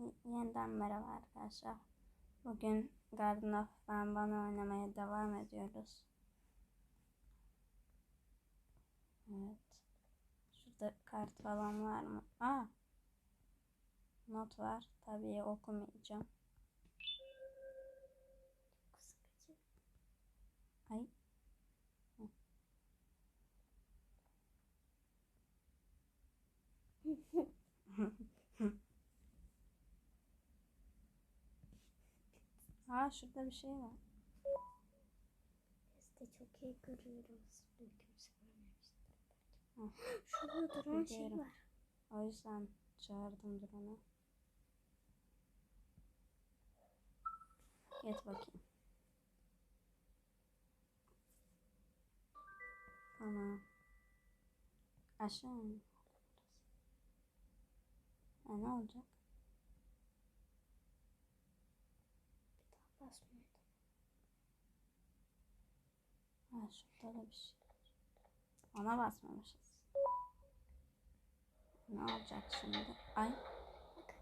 Yeniden merhaba arkadaşlar. Bugün Garden of Banban oynamaya devam ediyoruz. Evet. Şurada kart falan var mı? Aa. Not var. Tabii okumayacağım. Ay. Hı. Aa şurada bir şey var. Biz de çok iyi görüyoruz. Kimse görmemiştir. Şurada duran şey var. O yüzden çağırdım Duran'ı. Git bakayım. Tamam. Aşağı mı? Ha, ne olacak? Bir daha basmıyor. Ha, şurada da bir şey. Ona basmamışız. Ne olacak şimdi? Ay.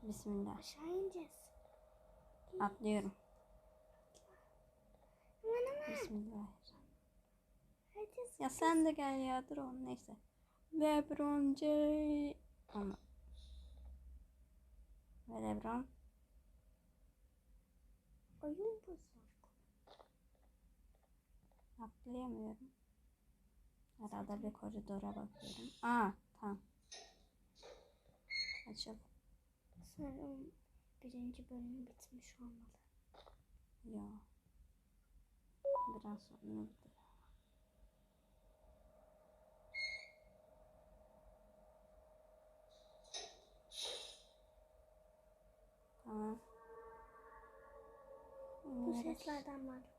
Bismillah. Aşağı ineceğiz. Atlıyorum. Hadi Ya sen de gel ya oğlum neyse. Lebron J ama ve Lebron oyun bozuk. Atlayamıyorum. Arada bir koridora bakıyorum. Aa tamam. Açıl. Sanırım birinci bölüm bitmiş olmalı. Yo. Biraz sonra bitir. Tamam. Bu seslerden var.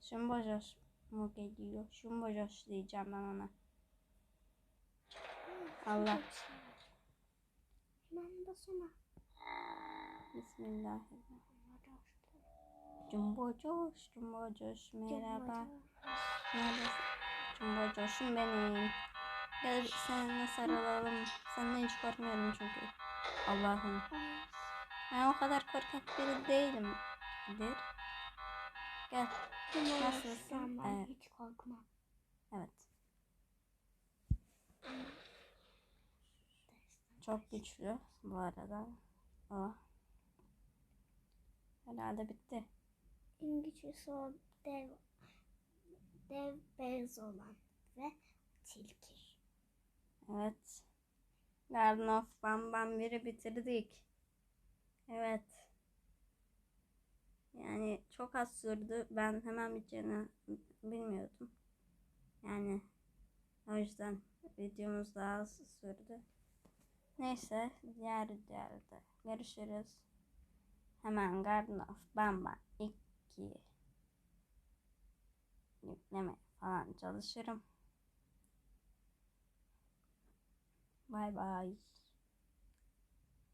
Şumbojoş mu geliyor? Şumbojoş diyeceğim ben ona. Allah. Var. Hemen basana. Bismillahirrahmanirrahim. Da şurada. Jumbojoş, Jumbojoş merhaba. Neredesin? Jumbojoş'um benim. Gel seninle sarılalım. Senden hiç korkmuyorum çünkü. Allah'ım. Ben o kadar korkak biri değilim. Gel. Nasılsın? Nasılsın? Ben Evet. hiç korkmam. Evet. Çok güçlü bu arada. O. Herhalde bitti. En güçlüsü o dev, dev beyaz olan ve tilki. Evet. Garden of Bam Bam 1'i bitirdik. Evet. Yani çok az sürdü. Ben hemen biteceğini bilmiyordum. Yani o yüzden videomuz daha az sürdü. Neyse diğer videolarda görüşürüz. Hemen Garden of Bam Bam 2 yükleme falan çalışırım. Bye bye.